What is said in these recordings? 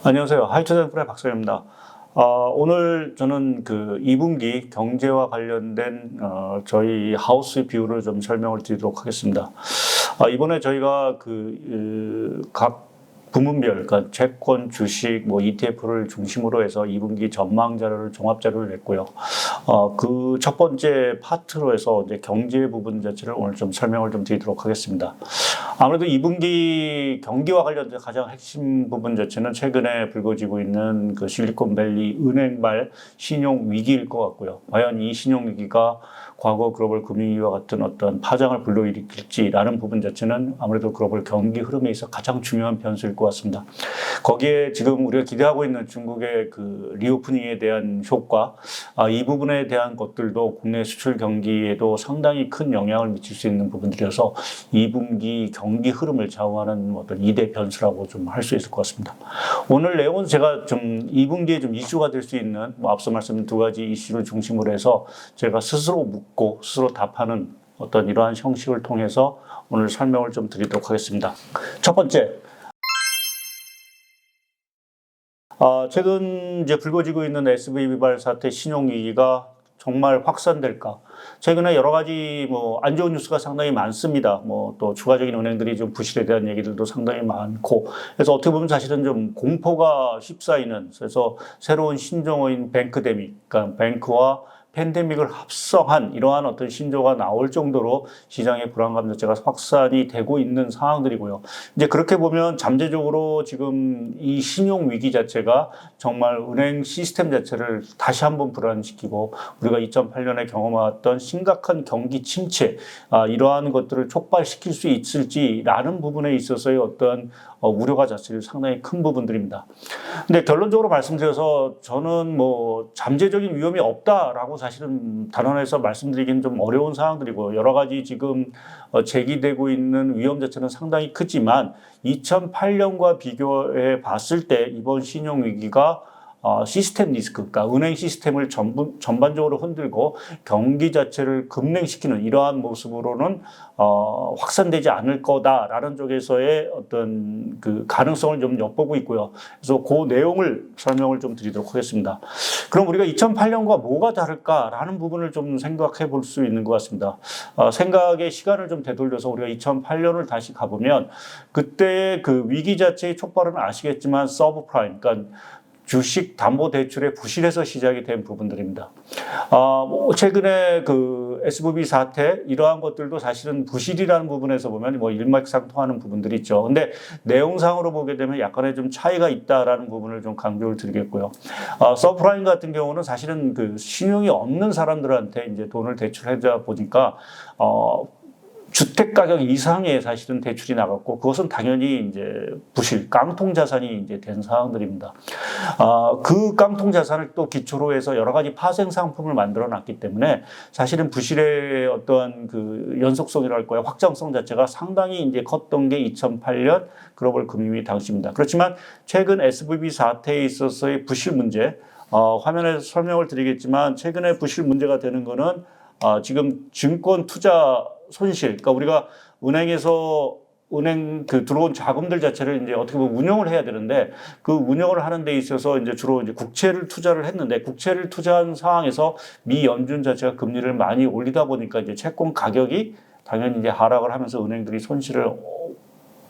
안녕하세요. 하이트젠프의 박사입니다. 어, 오늘 저는 그 2분기 경제와 관련된 어, 저희 하우스 뷰를 좀 설명을 드리도록 하겠습니다. 아, 이번에 저희가 그, 그, 각 부문별, 그러니까 채권, 주식, 뭐 ETF를 중심으로 해서 2분기 전망 자료를 종합 자료를 냈고요. 어, 그 첫 번째 파트로 해서 이제 경제 부분 자체를 오늘 좀 설명을 좀 드리도록 하겠습니다. 아무래도 2분기 경기와 관련된 가장 핵심 부분 자체는 최근에 불거지고 있는 그 실리콘밸리 은행발 신용 위기일 것 같고요. 과연 이 신용 위기가 과거 글로벌 금융위기와 같은 어떤 파장을 불러일으킬지라는 부분 자체는 아무래도 글로벌 경기 흐름에 있어 가장 중요한 변수일 것 같습니다. 거기에 지금 우리가 기대하고 있는 중국의 그 리오프닝에 대한 효과, 아, 이 부분에 대한 것들도 국내 수출 경기에도 상당히 큰 영향을 미칠 수 있는 부분들이어서 2분기 경기 흐름을 좌우하는 어떤 2대 변수라고 좀 할 수 있을 것 같습니다. 오늘 내용은 제가 좀 2분기에 좀 이슈가 될 수 있는 뭐 앞서 말씀드린 두 가지 이슈를 중심으로 해서 제가 스스로 묻고 스스로 답하는 어떤 이러한 형식을 통해서 오늘 설명을 좀 드리도록 하겠습니다. 첫 번째, 아, 최근 이제 불거지고 있는 SVB 비발 사태 신용 위기가 정말 확산될까? 최근에 여러 가지 뭐 안 좋은 뉴스가 상당히 많습니다. 뭐 또 추가적인 은행들이 좀 부실에 대한 얘기들도 상당히 많고 그래서 어떻게 보면 사실은 좀 공포가 휩싸이는 그래서 새로운 신종어인 뱅크데믹, 그러니까 뱅크와 팬데믹을 합성한 이러한 어떤 신조가 나올 정도로 시장의 불안감 자체가 확산이 되고 있는 상황들이고요. 이제 그렇게 보면 잠재적으로 지금 이 신용 위기 자체가 정말 은행 시스템 자체를 다시 한번 불안시키고 우리가 2008년에 경험했던 심각한 경기 침체 아, 이러한 것들을 촉발시킬 수 있을지라는 부분에 있어서의 어떤 어, 우려가 자체를 상당히 큰 부분들입니다. 근데 결론적으로 말씀드려서 저는 뭐 잠재적인 위험이 없다라고 사실은 단언해서 말씀드리기는 좀 어려운 상황들이고 여러 가지 지금 어, 제기되고 있는 위험 자체는 상당히 크지만 2008년과 비교해 봤을 때 이번 신용 위기가 어, 시스템 리스크, 그러니까 은행 시스템을 전부, 전반적으로 흔들고 경기 자체를 급냉시키는 이러한 모습으로는 어, 확산되지 않을 거다라는 쪽에서의 어떤 그 가능성을 좀 엿보고 있고요. 그래서 그 내용을 설명을 좀 드리도록 하겠습니다. 그럼 우리가 2008년과 뭐가 다를까라는 부분을 좀 생각해 볼 수 있는 것 같습니다. 어, 생각의 시간을 좀 되돌려서 우리가 2008년을 다시 가보면 그때 그 위기 자체의 촉발은 아시겠지만 서브프라임, 그러니까 주식 담보 대출의 부실에서 시작이 된 부분들입니다. 아, 뭐 최근에 그 SVB 사태 이러한 것들도 사실은 부실이라는 부분에서 보면 뭐 일맥상통하는 부분들이 있죠. 근데 내용상으로 보게 되면 약간의 좀 차이가 있다라는 부분을 좀 강조를 드리겠고요. 아, 서프라임 같은 경우는 사실은 그 신용이 없는 사람들한테 이제 돈을 대출하다 보니까 어 주택 가격 이상의 사실은 대출이 나갔고 그것은 당연히 이제 부실 깡통 자산이 이제 된 상황들입니다. 아, 그 깡통 자산을 또 기초로 해서 여러 가지 파생 상품을 만들어 놨기 때문에 사실은 부실의 어떠한 그 연속성이랄까요 확장성 자체가 상당히 이제 컸던 게 2008년 글로벌 금융위 당시입니다. 그렇지만 최근 SVB 사태에 있어서의 부실 문제 어, 화면에서 설명을 드리겠지만 최근에 부실 문제가 되는 거는 어, 지금 증권 투자 손실, 그러니까 우리가 은행에서 은행 그 들어온 자금들 자체를 이제 어떻게 보면 운영을 해야 되는데 그 운영을 하는 데 있어서 이제 주로 이제 국채를 투자를 했는데 국채를 투자한 상황에서 미 연준 자체가 금리를 많이 올리다 보니까 이제 채권 가격이 당연히 이제 하락을 하면서 은행들이 손실을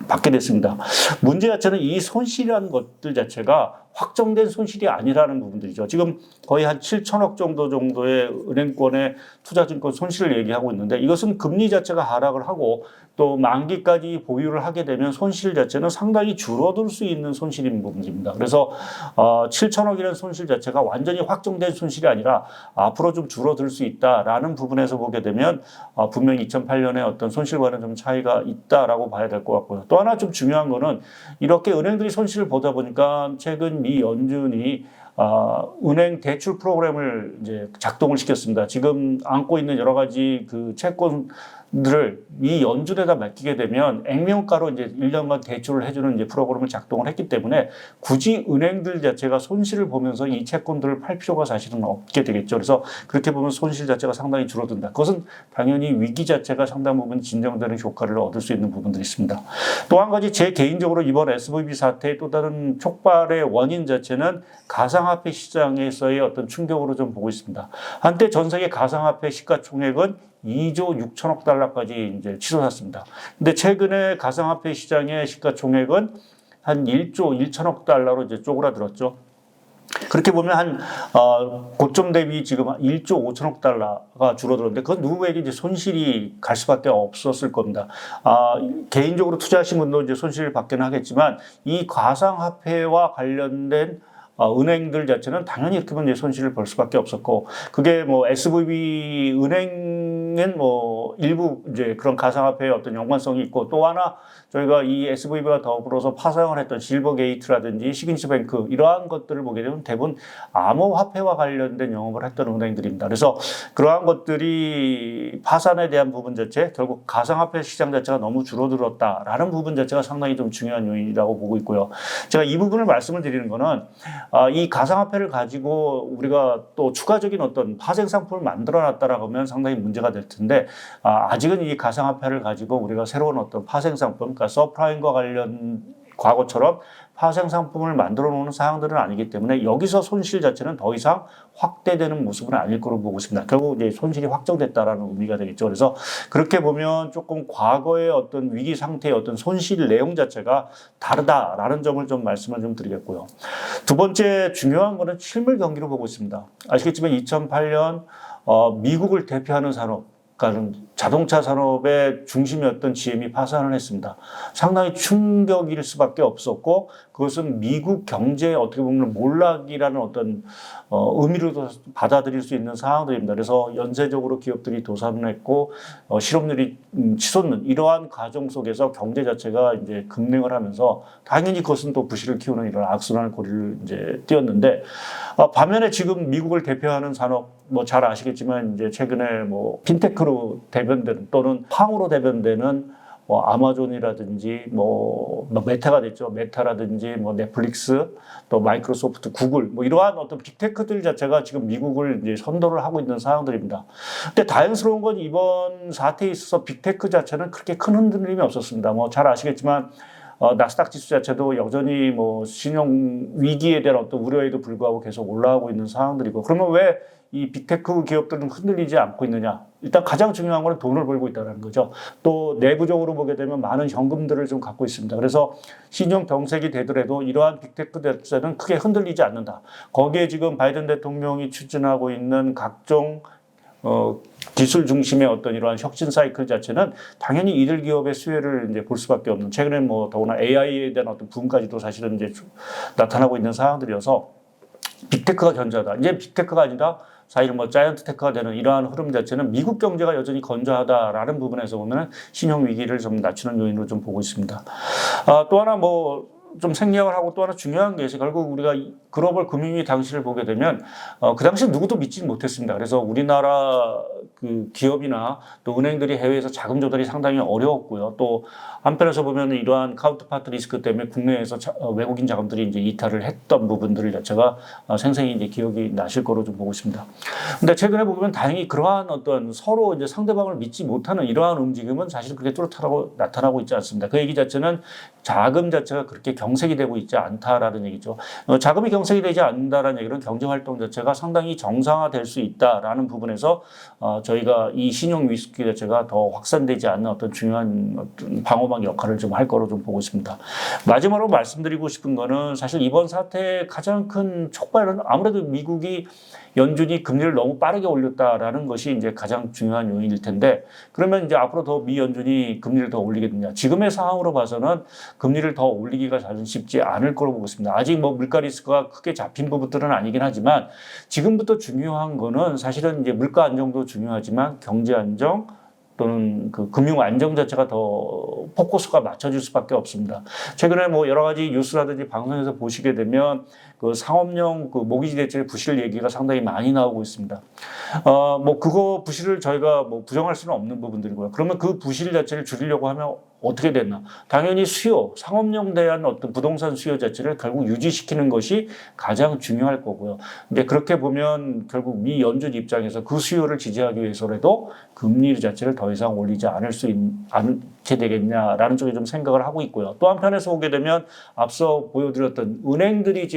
받게 됐습니다. 문제 자체는 이 손실이라는 것들 자체가 확정된 손실이 아니라는 부분들이죠. 지금 거의 한 7천억 정도 정도의 은행권의 투자증권 손실을 얘기하고 있는데 이것은 금리 자체가 하락을 하고 또 만기까지 보유를 하게 되면 손실 자체는 상당히 줄어들 수 있는 손실인 부분입니다. 그래서 어, 7천억이라는 손실 자체가 완전히 확정된 손실이 아니라 앞으로 좀 줄어들 수 있다라는 부분에서 보게 되면 어, 분명히 2008년에 어떤 손실과는 좀 차이가 있다라고 봐야 될 것 같고요. 또 하나 좀 중요한 거는 이렇게 은행들이 손실을 보다 보니까 최근 미 연준이 어, 은행 대출 프로그램을 이제 작동을 시켰습니다. 지금 안고 있는 여러 가지 그 채권 들을 이 연준에다 맡기게 되면 액면가로 이제 1년간 대출을 해주는 이제 프로그램을 작동을 했기 때문에 굳이 은행들 자체가 손실을 보면서 이 채권들을 팔 필요가 사실은 없게 되겠죠. 그래서 그렇게 보면 손실 자체가 상당히 줄어든다. 그것은 당연히 위기 자체가 상당 부분 진정되는 효과를 얻을 수 있는 부분들이 있습니다. 또 한 가지 제 개인적으로 이번 SVB 사태의 또 다른 촉발의 원인 자체는 가상화폐 시장에서의 어떤 충격으로 좀 보고 있습니다. 한때 전 세계 가상화폐 시가총액은 2조 6천억 달러까지 이제 치솟았습니다. 근데 최근에 가상화폐 시장의 시가총액은 한 1조 1천억 달러로 이제 쪼그라들었죠. 그렇게 보면 한 어, 고점 대비 지금 1조 5천억 달러가 줄어들었는데 그건 누구에게 이제 손실이 갈 수밖에 없었을 겁니다. 아, 개인적으로 투자하신 분도 이제 손실을 받기는 하겠지만 이 가상화폐와 관련된 어, 은행들 자체는 당연히 이렇게 보면 이제 손실을 볼 수밖에 없었고 그게 뭐 SVB 은행 은뭐 일부 이제 그런 가상화폐의 어떤 연관성이 있고 또 하나 저희가 이 SVB와 더불어서 파생을 했던 실버 게이트라든지 시그니처 뱅크 이러한 것들을 보게 되면 대부분 암호화폐와 관련된 영업을 했던 은행들입니다. 그래서 그러한 것들이 파산에 대한 부분 자체 결국 가상화폐 시장 자체가 너무 줄어들었다라는 부분 자체가 상당히 좀 중요한 요인이라고 보고 있고요. 제가 이 부분을 말씀을 드리는 거는 아, 이 가상화폐를 가지고 우리가 또 추가적인 어떤 파생 상품을 만들어 놨다라고 하면 상당히 문제가 될 텐데 아, 아직은 이 가상화폐를 가지고 우리가 새로운 어떤 파생 상품, 그러니까 서프라임과 관련 과거처럼 파생 상품을 만들어 놓는 사항들은 아니기 때문에 여기서 손실 자체는 더 이상 확대되는 모습은 아닐 거로 보고 있습니다. 결국 이제 손실이 확정됐다라는 의미가 되겠죠. 그래서 그렇게 보면 조금 과거의 어떤 위기 상태의 어떤 손실 내용 자체가 다르다라는 점을 좀 말씀을 좀 드리겠고요. 두 번째 중요한 거는 실물 경기로 보고 있습니다. 아시겠지만 2008년 어, 미국을 대표하는 산업 그러니까 자동차 산업의 중심이었던 GM이 파산을 했습니다. 상당히 충격일 수밖에 없었고 그것은 미국 경제에 어떻게 보면 몰락이라는 어떤 어, 의미로도 받아들일 수 있는 상황들입니다. 그래서 연쇄적으로 기업들이 도산을 했고 어, 실업률이 음, 치솟는 이러한 과정 속에서 경제 자체가 이제 급냉을 하면서 당연히 그것은 또 부실을 키우는 이런 악순환 고리를 이제 띄었는데 어, 반면에 지금 미국을 대표하는 산업 뭐 잘 아시겠지만 이제 최근에 뭐 핀테크로 대 변되는 또는 팡으로 대변되는 뭐 아마존이라든지 뭐, 뭐 메타가 됐죠. 메타라든지 뭐 넷플릭스 또 마이크로소프트, 구글 뭐 이러한 어떤 빅테크들 자체가 지금 미국을 이제 선도를 하고 있는 상황들입니다. 근데 다행스러운 건 이번 사태에 있어서 빅테크 자체는 그렇게 큰 흔들림이 없었습니다. 뭐 잘 아시겠지만 어, 나스닥 지수 자체도 여전히 뭐 신용 위기에 대한 어떤 우려에도 불구하고 계속 올라가고 있는 상황들이고 그러면 왜 이 빅테크 기업들은 흔들리지 않고 있느냐? 일단 가장 중요한 거는 돈을 벌고 있다는 거죠. 또 내부적으로 보게 되면 많은 현금들을 좀 갖고 있습니다. 그래서 신용 병색이 되더라도 이러한 빅테크 자체는 크게 흔들리지 않는다. 거기에 지금 바이든 대통령이 추진하고 있는 각종 어, 기술 중심의 어떤 이러한 혁신 사이클 자체는 당연히 이들 기업의 수혜를 이제 볼 수밖에 없는 최근에 뭐 더구나 AI에 대한 어떤 부분까지도 사실은 이제 나타나고 있는 상황들이어서 빅테크가 견자다. 이제 빅테크가 아니라 사실 뭐 자이언트 테크가 되는 이러한 흐름 자체는 미국 경제가 여전히 건조하다라는 부분에서 보면 신용 위기를 좀 낮추는 요인으로 좀 보고 있습니다. 아, 또 하나 뭐 좀 생략을 하고 또 하나 중요한 게 있어요. 결국 우리가 글로벌 금융위 당시를 보게 되면 어, 그 당시 누구도 믿지 못했습니다. 그래서 우리나라 그 기업이나 또 은행들이 해외에서 자금 조달이 상당히 어려웠고요. 또 한편에서 보면 이러한 카운터파트 리스크 때문에 국내에서 자, 어, 외국인 자금들이 이제 이탈을 했던 부분들 자체가 어, 생생히 이제 기억이 나실 거로 좀 보고 있습니다. 근데 최근에 보면 다행히 그러한 어떤 서로 이제 상대방을 믿지 못하는 이러한 움직임은 사실 그렇게 뚜렷하고 나타나고 있지 않습니다. 그 얘기 자체는 자금 자체가 그렇게 경색이 되고 있지 않다라는 얘기죠. 어, 자금이 경색이 되지 않는다라는 얘기는 경제 활동 자체가 상당히 정상화될 수 있다라는 부분에서 어, 저희가 이 신용 위스키 자체가 더 확산되지 않는 어떤 중요한 어떤 방어막 역할을 좀 할 거로 좀 보고 있습니다. 마지막으로 말씀드리고 싶은 거는 사실 이번 사태의 가장 큰 촉발은 아무래도 미국이 연준이 금리를 너무 빠르게 올렸다라는 것이 이제 가장 중요한 요인일 텐데 그러면 이제 앞으로 더 미 연준이 금리를 더 올리겠느냐 지금의 상황으로 봐서는 금리를 더 올리기가 잘 쉽지 않을 거로 보고 있습니다. 아직 뭐 물가 리스크가 크게 잡힌 부분들은 아니긴 하지만 지금부터 중요한 거는 사실은 이제 물가 안정도 중요하지만 경제 안정 또는 그 금융 안정 자체가 더 포커스가 맞춰질 수밖에 없습니다. 최근에 뭐 여러 가지 뉴스라든지 방송에서 보시게 되면 그 상업용 그 모기지 대출 부실 얘기가 상당히 많이 나오고 있습니다. 어, 뭐 그거 부실을 저희가 뭐 부정할 수는 없는 부분들이고요. 그러면 그 부실 자체를 줄이려고 하면 어떻게 됐나? 당연히 수요, 상업용 대한 어떤 부동산 수요 자체를 결국 유지시키는 것이 가장 중요할 거고요. 근데 그렇게 보면 결국 미 연준 입장에서 그 수요를 지지하기 위해서라도 금리 자체를 더 이상 올리지 않을 수 있, 않게 되겠냐라는 쪽에 좀 생각을 하고 있고요. 또 한편에서 보게 되면 앞서 보여드렸던 은행들이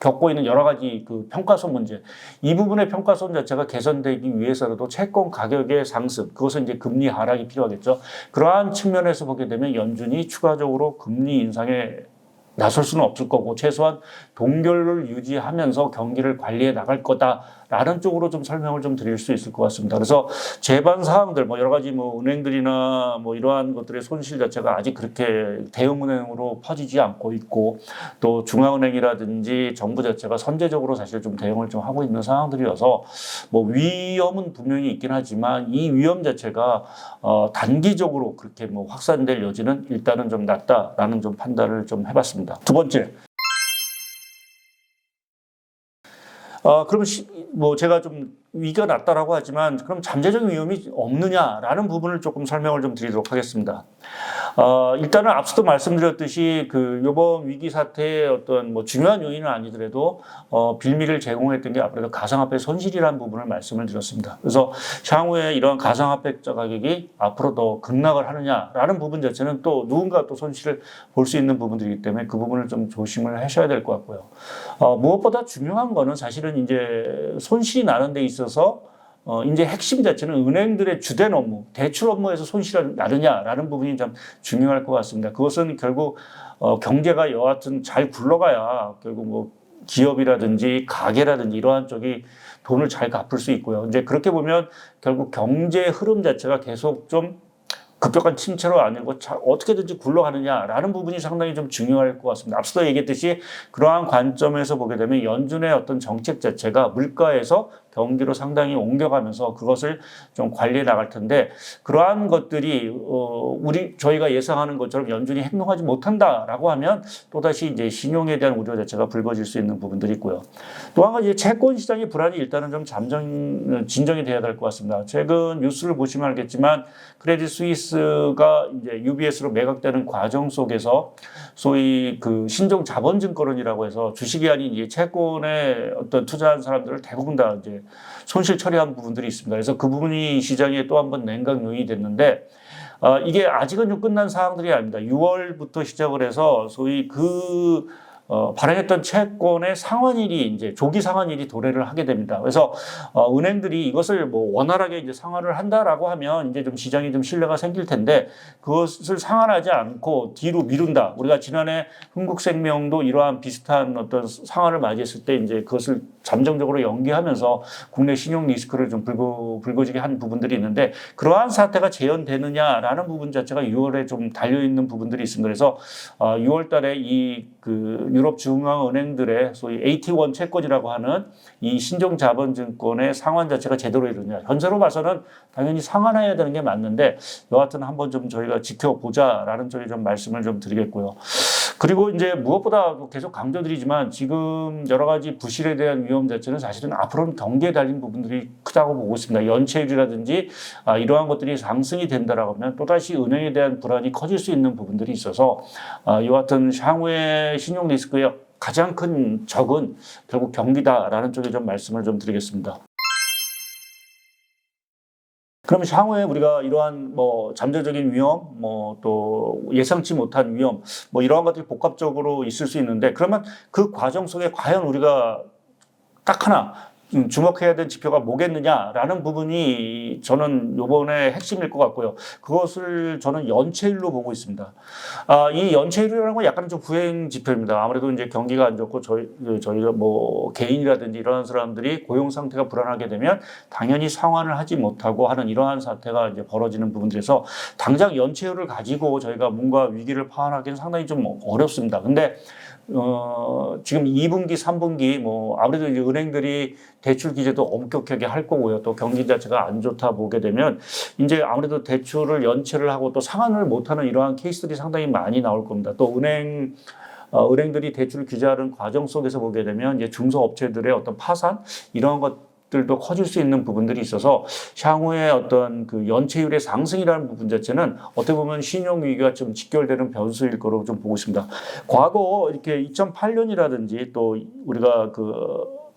겪고 있는 여러 가지 그 평가손 문제. 이 부분의 평가손 자체가 개선되기 위해서라도 채권 가격의 상승 그것은 이제 금리 하락이 필요하겠죠. 그러한 측면에서 보게 되면 연준이 추가적으로 금리 인상에 나설 수는 없을 거고 최소한 동결을 유지하면서 경기를 관리해 나갈 거다 라는 쪽으로 좀 설명을 좀 드릴 수 있을 것 같습니다. 그래서 제반 사항들 뭐 여러 가지 뭐 은행들이나 뭐 이러한 것들의 손실 자체가 아직 그렇게 대형은행으로 퍼지지 않고 있고 또 중앙은행이라든지 정부 자체가 선제적으로 사실 좀 대응을 좀 하고 있는 상황들이어서 뭐 위험은 분명히 있긴 하지만 이 위험 자체가 어 단기적으로 그렇게 뭐 확산될 여지는 일단은 좀 낮다라는 좀 판단을 좀 해봤습니다. 두 번째. 어, 그러면 시, 뭐 제가 좀 위기가 났다라고 하지만 그럼 잠재적인 위험이 없느냐라는 부분을 조금 설명을 좀 드리도록 하겠습니다. 어, 일단은 앞서도 말씀드렸듯이 그 요번 위기 사태의 어떤 뭐 중요한 요인은 아니더라도 어, 빌미를 제공했던 게 아무래도 가상화폐 손실이라는 부분을 말씀을 드렸습니다. 그래서 향후에 이런 가상화폐 가격이 앞으로 더 급락을 하느냐라는 부분 자체는 또 누군가 또 손실을 볼 수 있는 부분들이기 때문에 그 부분을 좀 조심을 하셔야 될 것 같고요. 어, 무엇보다 중요한 거는 사실은 이제 손실이 나는 데 있어서 어, 이제 핵심 자체는 은행들의 주된 업무, 대출 업무에서 손실을 나느냐라는 부분이 좀 중요할 것 같습니다. 그것은 결국 어, 경제가 여하튼 잘 굴러가야 결국 뭐 기업이라든지 가게라든지 이러한 쪽이 돈을 잘 갚을 수 있고요. 이제 그렇게 보면 결국 경제 흐름 자체가 계속 좀 급격한 침체로 아니고 어떻게든지 굴러가느냐라는 부분이 상당히 좀 중요할 것 같습니다. 앞서도 얘기했듯이 그러한 관점에서 보게 되면 연준의 어떤 정책 자체가 물가에서 경기로 상당히 옮겨가면서 그것을 좀 관리해 나갈 텐데 그러한 것들이 어 우리 저희가 예상하는 것처럼 연준이 행동하지 못한다라고 하면 또다시 이제 신용에 대한 우려 자체가 불거질 수 있는 부분들이 있고요. 또 한 가지 채권 시장의 불안이 일단은 좀 잠정 진정이 돼야 될 것 같습니다. 최근 뉴스를 보시면 알겠지만 크레딧 스위스가 이제 UBS로 매각되는 과정 속에서 소위 그 신종 자본증권이라고 해서 주식이 아닌 이제 채권에 어떤 투자한 사람들을 대부분 다 이제 손실 처리한 부분들이 있습니다. 그래서 그 부분이 시장에 또 한 번 냉각 요인이 됐는데 어, 이게 아직은 좀 끝난 사항들이 아닙니다. 6월부터 시작을 해서 소위 그 어, 발행했던 채권의 상환일이 이제 조기 상환일이 도래를 하게 됩니다. 그래서 어, 은행들이 이것을 뭐 원활하게 이제 상환을 한다라고 하면 이제 좀 시장이 좀 신뢰가 생길 텐데 그것을 상환하지 않고 뒤로 미룬다. 우리가 지난해 흥국생명도 이러한 비슷한 어떤 상황을 맞이했을 때 이제 그것을 잠정적으로 연기하면서 국내 신용 리스크를 좀 불고, 불거지게 한 부분들이 있는데 그러한 사태가 재현되느냐라는 부분 자체가 6월에 좀 달려있는 부분들이 있습니다. 그래서 어, 6월 달에 이 그 유럽 중앙은행들의 소위 AT1 채권이라고 하는 이 신종 자본증권의 상환 자체가 제대로 이루냐. 현재로 봐서는 당연히 상환해야 되는 게 맞는데 여하튼 한번 좀 저희가 지켜보자라는 쪽에 좀 말씀을 좀 드리겠고요. 그리고 이제 무엇보다 계속 강조드리지만 지금 여러 가지 부실에 대한 위험 자체는 사실은 앞으로는 경기에 달린 부분들이 크다고 보고 있습니다. 연체율이라든지 아, 이러한 것들이 상승이 된다라고 하면 또다시 은행에 대한 불안이 커질 수 있는 부분들이 있어서 아, 이와 같은 향후의 신용 리스크의 가장 큰 적은 결국 경기다라는 쪽에 좀 말씀을 좀 드리겠습니다. 그럼 향후에 우리가 이러한 뭐 잠재적인 위험, 뭐 또 예상치 못한 위험, 뭐 이러한 것들이 복합적으로 있을 수 있는데 그러면 그 과정 속에 과연 우리가 딱 하나 음, 주목해야 될 지표가 뭐겠느냐라는 부분이 저는 요번에 핵심일 것 같고요. 그것을 저는 연체율로 보고 있습니다. 아, 이 연체율이라는 건 약간 좀 부행 지표입니다. 아무래도 이제 경기가 안 좋고 저희, 그 저희가 뭐 개인이라든지 이러한 사람들이 고용 상태가 불안하게 되면 당연히 상환을 하지 못하고 하는 이러한 사태가 이제 벌어지는 부분들에서 당장 연체율을 가지고 저희가 뭔가 위기를 파악하기는 상당히 좀 어렵습니다. 근데 어, 지금 2분기, 3분기 뭐 아무래도 이제 은행들이 대출 규제도 엄격하게 할 거고요. 또 경기 자체가 안 좋다 보게 되면 이제 아무래도 대출을 연체를 하고 또 상환을 못하는 이러한 케이스들이 상당히 많이 나올 겁니다. 또 은행 어, 은행들이 대출 규제하는 과정 속에서 보게 되면 이제 중소업체들의 어떤 파산 이런 것 들도 커질 수 있는 부분들이 있어서 향후에 어떤 그 연체율의 상승이라는 부분 자체는 어떻게 보면 신용 위기가 좀 직결되는 변수일 거로 좀 보고 있습니다. 과거 이렇게 2008년이라든지 또 우리가 그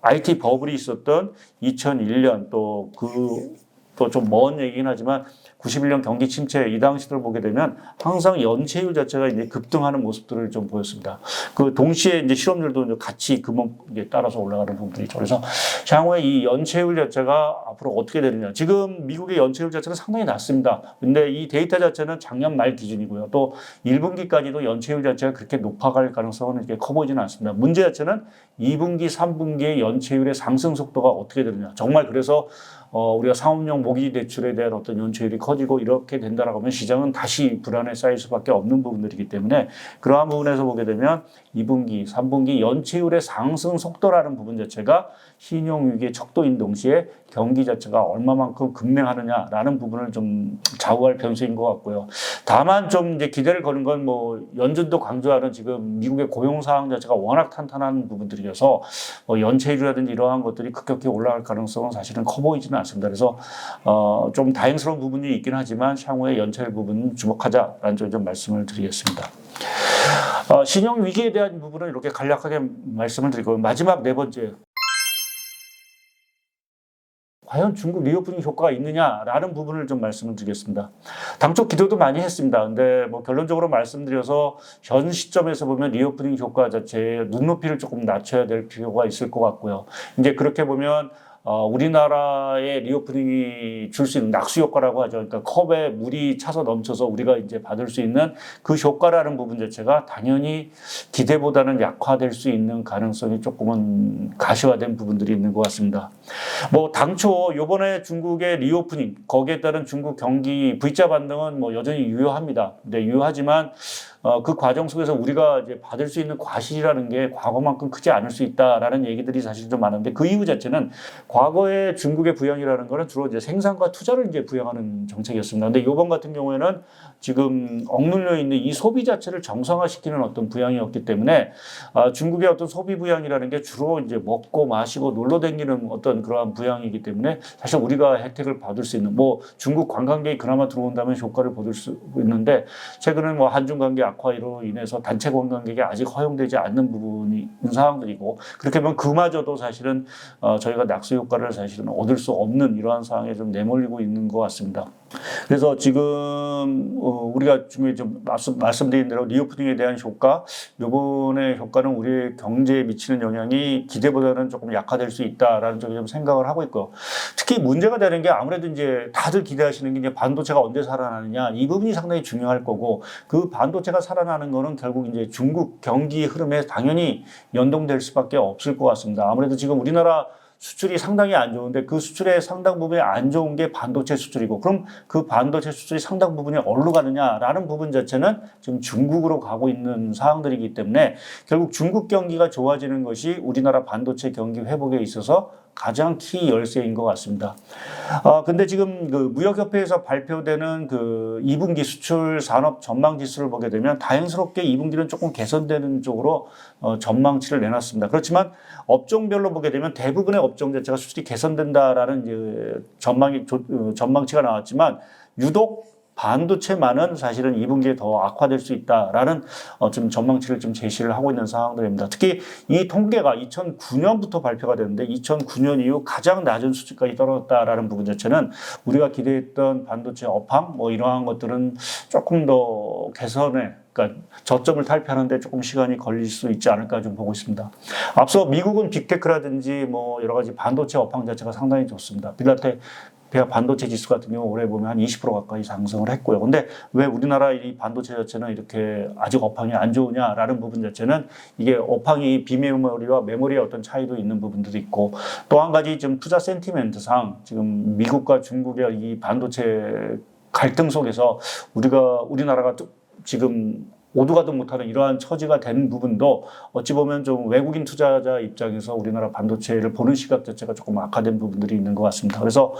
IT 버블이 있었던 2001년 또 그 또 좀 먼 얘기긴 하지만 91년 경기 침체 이 당시를 보게 되면 항상 연체율 자체가 이제 급등하는 모습들을 좀 보였습니다. 그 동시에 이제 실업률도 같이 금방 이제 따라서 올라가는 부분들이 있죠. 그래서 향후에 이 연체율 자체가 앞으로 어떻게 되느냐. 지금 미국의 연체율 자체는 상당히 낮습니다. 근데 이 데이터 자체는 작년 말 기준이고요. 또 1분기까지도 연체율 자체가 그렇게 높아갈 가능성은 이렇게 커 보이지는 않습니다. 문제 자체는 2분기, 3분기의 연체율의 상승 속도가 어떻게 되느냐. 정말 그래서 어, 우리가 상업용 모기 대출에 대한 어떤 연체율이 커지고 이렇게 된다라고 하면 시장은 다시 불안에 쌓일 수밖에 없는 부분들이기 때문에 그러한 부분에서 보게 되면 2분기, 3분기 연체율의 상승 속도라는 부분 자체가 신용 위기의 척도인 동시에 경기 자체가 얼마만큼 급냉하느냐라는 부분을 좀 좌우할 변수인 것 같고요. 다만 좀 이제 기대를 거는 건 뭐 연준도 강조하는 지금 미국의 고용 상황 자체가 워낙 탄탄한 부분들이어서 뭐 연체율이라든지 이러한 것들이 급격히 올라갈 가능성은 사실은 커 보이지는 않습니다. 그래서 어, 좀 다행스러운 부분이 있긴 하지만 향후에 연체율 부분 주목하자라는 점 좀 말씀을 드리겠습니다. 어, 신용 위기에 대한 부분은 이렇게 간략하게 말씀을 드리고 마지막 네 번째 과연 중국 리오프닝 효과가 있느냐라는 부분을 좀 말씀을 드리겠습니다. 당초 기도도 많이 했습니다. 근데 뭐 결론적으로 말씀드려서 현 시점에서 보면 리오프닝 효과 자체의 눈높이를 조금 낮춰야 될 필요가 있을 것 같고요. 이제 그렇게 보면 어, 우리나라의 리오프닝이 줄 수 있는 낙수 효과라고 하죠. 그러니까 컵에 물이 차서 넘쳐서 우리가 이제 받을 수 있는 그 효과라는 부분 자체가 당연히 기대보다는 약화될 수 있는 가능성이 조금은 가시화된 부분들이 있는 것 같습니다. 뭐 당초 요번에 중국의 리오프닝 거기에 따른 중국 경기 V자 반등은 뭐 여전히 유효합니다. 근데 유효하지만 어, 그 과정 속에서 우리가 이제 받을 수 있는 과실이라는 게 과거만큼 크지 않을 수 있다라는 얘기들이 사실 좀 많은데 그 이유 자체는 과거에 중국의 부양이라는 거는 주로 이제 생산과 투자를 이제 부양하는 정책이었습니다. 근데 이번 같은 경우에는 지금 억눌려 있는 이 소비 자체를 정상화시키는 어떤 부양이었기 때문에 아, 중국의 어떤 소비 부양이라는 게 주로 이제 먹고 마시고 놀러 다니는 어떤 그러한 부양이기 때문에 사실 우리가 혜택을 받을 수 있는 뭐 중국 관광객이 그나마 들어온다면 효과를 받을 수 있는데 최근에 뭐 한중 관계 악화로 인해서 단체 관광객이 아직 허용되지 않는 부분이 있는 상황들이고 그렇게 보면 그마저도 사실은 어, 저희가 낙수 효과를 사실은 얻을 수 없는 이러한 상황에 좀 내몰리고 있는 것 같습니다. 그래서 지금 어, 우리가 중에 좀 말씀, 말씀드린 대로 리오프닝에 대한 효과, 요번의 효과는 우리 경제에 미치는 영향이 기대보다는 조금 약화될 수 있다라는 점에 좀 생각을 하고 있고요. 특히 문제가 되는 게 아무래도 이제 다들 기대하시는 게 이제 반도체가 언제 살아나느냐 이 부분이 상당히 중요할 거고 그 반도체가 살아나는 거는 결국 이제 중국 경기 흐름에 당연히 연동될 수밖에 없을 것 같습니다. 아무래도 지금 우리나라 수출이 상당히 안 좋은데 그 수출의 상당 부분이 안 좋은 게 반도체 수출이고 그럼 그 반도체 수출이 상당 부분이 어디로 가느냐라는 부분 자체는 지금 중국으로 가고 있는 상황들이기 때문에 결국 중국 경기가 좋아지는 것이 우리나라 반도체 경기 회복에 있어서 가장 키 열쇠인 것 같습니다. 아, 근데 지금 그 무역협회에서 발표되는 그 2분기 수출 산업 전망 지수를 보게 되면 다행스럽게 2분기는 조금 개선되는 쪽으로 어, 전망치를 내놨습니다. 그렇지만 업종별로 보게 되면 대부분의 업종 자체가 수출이 개선된다라는 전망이 어, 전망치가 나왔지만 유독 반도체만은 사실은 2분기에 더 악화될 수 있다라는 어, 좀 전망치를 좀 제시를 하고 있는 상황들입니다. 특히 이 통계가 2009년부터 발표가 됐는데 2009년 이후 가장 낮은 수치까지 떨어졌다라는 부분 자체는 우리가 기대했던 반도체 업황 뭐 이러한 것들은 조금 더 개선에 그러니까 저점을 탈피하는데 조금 시간이 걸릴 수 있지 않을까 좀 보고 있습니다. 앞서 미국은 빅테크라든지 뭐 여러 가지 반도체 업황 자체가 상당히 좋습니다. 빌라테 반도체 지수 같은 경우 올해 보면 한 20% 가까이 상승을 했고요. 근데 왜 우리나라 이 반도체 자체는 이렇게 아직 업황이 안 좋으냐라는 부분 자체는 이게 업황이 비메모리와 메모리의 어떤 차이도 있는 부분들도 있고 또 한 가지 좀 투자 센티멘트상 지금 미국과 중국의 이 반도체 갈등 속에서 우리가 우리나라가 지금 오두가도 못하는 이러한 처지가 된 부분도 어찌 보면 좀 외국인 투자자 입장에서 우리나라 반도체를 보는 시각 자체가 조금 악화된 부분들이 있는 것 같습니다. 그래서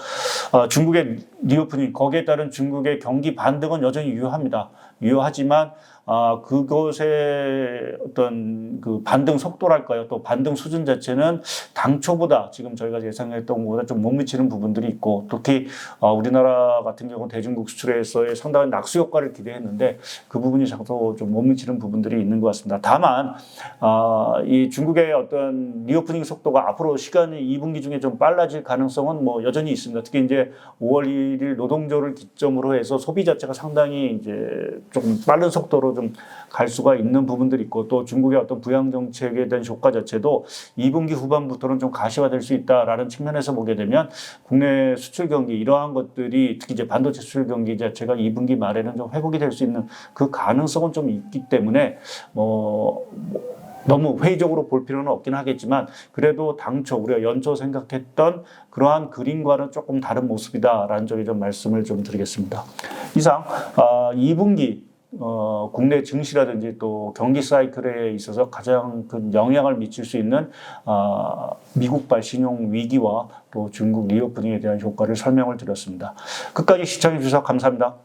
어, 중국의 리오프닝 거기에 따른 중국의 경기 반등은 여전히 유효합니다. 유효하지만 아, 그것의 어떤 그 반등 속도랄까요? 또 반등 수준 자체는 당초보다 지금 저희가 예상했던 것보다 좀 못 미치는 부분들이 있고 특히 어, 우리나라 같은 경우 대중국 수출에서의 상당한 낙수 효과를 기대했는데 그 부분이 자꾸 좀 못 미치는 부분들이 있는 것 같습니다. 다만 아, 이 중국의 어떤 리오프닝 속도가 앞으로 시간이 2분기 중에 좀 빨라질 가능성은 뭐 여전히 있습니다. 특히 이제 5월 1일 노동조를 기점으로 해서 소비 자체가 상당히 이제 조금 빠른 속도로 좀 갈 수가 있는 부분들이 있고 또 중국의 어떤 부양 정책에 대한 효과 자체도 2분기 후반부터는 좀 가시화될 수 있다라는 측면에서 보게 되면 국내 수출 경기 이러한 것들이 특히 이제 반도체 수출 경기 자체가 2분기 말에는 좀 회복이 될 수 있는 그 가능성은 좀 있기 때문에 뭐 너무 회의적으로 볼 필요는 없긴 하겠지만 그래도 당초 우리가 연초 생각했던 그러한 그림과는 조금 다른 모습이다라는 점에 좀 말씀을 좀 드리겠습니다. 이상 아, 2분기 어, 국내 증시라든지 또 경기 사이클에 있어서 가장 큰 영향을 미칠 수 있는 아, 미국발 신용 위기와 또 중국 리오프닝에 대한 효과를 설명을 드렸습니다. 끝까지 시청해 주셔서 감사합니다.